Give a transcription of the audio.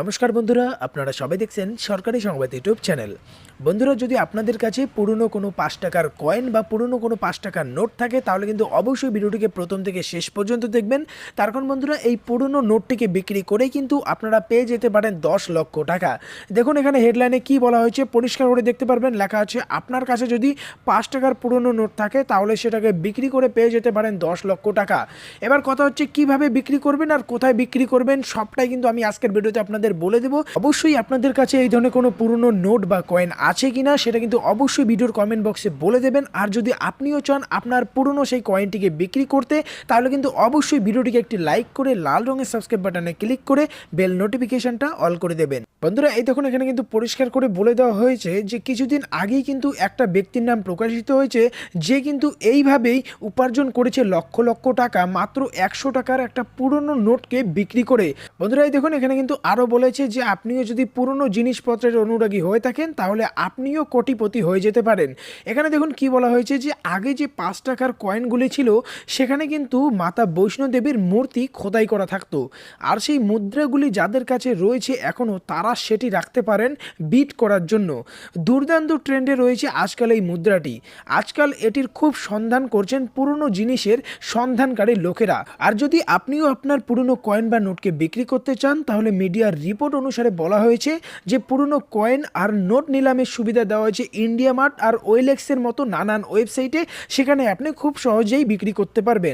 নমস্কার বন্ধুরা, আপনারা সবাই দেখছেন সরকারি সংবাদ ইউটিউব চ্যানেল। বন্ধুরা, যদি আপনাদের কাছে পুরনো কোনো পাঁচ টাকার কয়েন বা পুরনো কোনো পাঁচ টাকার নোট থাকে, তাহলে কিন্তু অবশ্যই ভিডিওটিকে প্রথম থেকে শেষ পর্যন্ত দেখবেন। তার কারণ বন্ধুরা, এই পুরনো নোটটিকে বিক্রি করে কিন্তু আপনারা পেয়ে যেতে পারেন দশ লক্ষ টাকা। দেখুন, এখানে হেডলাইনে কি বলা হয়েছে, পরিষ্কার করে দেখতে পারবেন। লেখা আছে, আপনার কাছে যদি পাঁচ টাকার পুরনো নোট থাকে, তাহলে সেটাকে বিক্রি করে পেয়ে যেতে পারেন দশ লক্ষ টাকা। এবার কথা হচ্ছে, কীভাবে বিক্রি করবেন আর কোথায় বিক্রি করবেন, সবটাই কিন্তু আমি আজকের ভিডিওতে আপনাদের বলে দেবো, অবশ্যই আপনাদের কাছে এই ধরনের কোনো পুরনো নোট বা কয়েন আছে কিনা সেটা কিন্তু অবশ্যই ভিডিওর কমেন্ট বক্সে বলে দেবেন। আর যদি আপনিও চান আপনার পুরনো সেই কয়েনটিকে বিক্রি করতে, তাহলে কিন্তু অবশ্যই ভিডিওটিকে একটি লাইক করে, লাল রঙের সাবস্ক্রাইব বাটনে ক্লিক করে বেল নোটিফিকেশনটা অল করে দেবেন। বন্ধুরা, এই দেখুন এখানে কিন্তু পরিষ্কার করে বলে দেওয়া হয়েছে যে কিছুদিন আগেই কিন্তু একটা ব্যক্তির নাম প্রকাশিত হয়েছে, যে কিন্তু এইভাবেই উপার্জন করেছে লক্ষ লক্ষ টাকা, মাত্র একশো টাকার একটা পুরনো নোটকে বিক্রি করে। বন্ধুরা, এই দেখুন এখানে কিন্তু আরও বলেছে যে আপনিও যদি পুরনো জিনিসপত্রের অনুরাগী হয়ে থাকেন, তাহলে আপনিও কোটিপতি হয়ে যেতে পারেন। এখানে দেখুন কি বলা হয়েছে যে, আগে যে পাঁচ টাকার কয়েনগুলি ছিল, সেখানে কিন্তু মাতা বৈষ্ণোদেবীর মূর্তি খোদাই করা থাকতো। আর সেই মুদ্রাগুলি যাদের কাছে রয়েছে এখনও, তারা সেটি রাখতে পারেন বিট করার জন্য। দুর্দান্ত ট্রেন্ডে রয়েছে আজকাল এই মুদ্রাটি। আজকাল এটির খুব সন্ধান করছেন পুরনো জিনিসের সন্ধানকারী লোকেরা। আর যদি আপনিও আপনার পুরনো কয়েন বা নোটকে বিক্রি করতে চান, তাহলে মিডিয়ার রিপোর্ট অনুসারে বলা হয়েছে যে পুরনো কয়েন আর নোট নিলামের সুবিধা দেওয়া হয়েছে ইন্ডিয়া মার্ট আর ওয়েলেক্সের মতো নানান ওয়েবসাইটে সেখানে আপনি খুব সহজেই বিক্রি করতে পারবেন।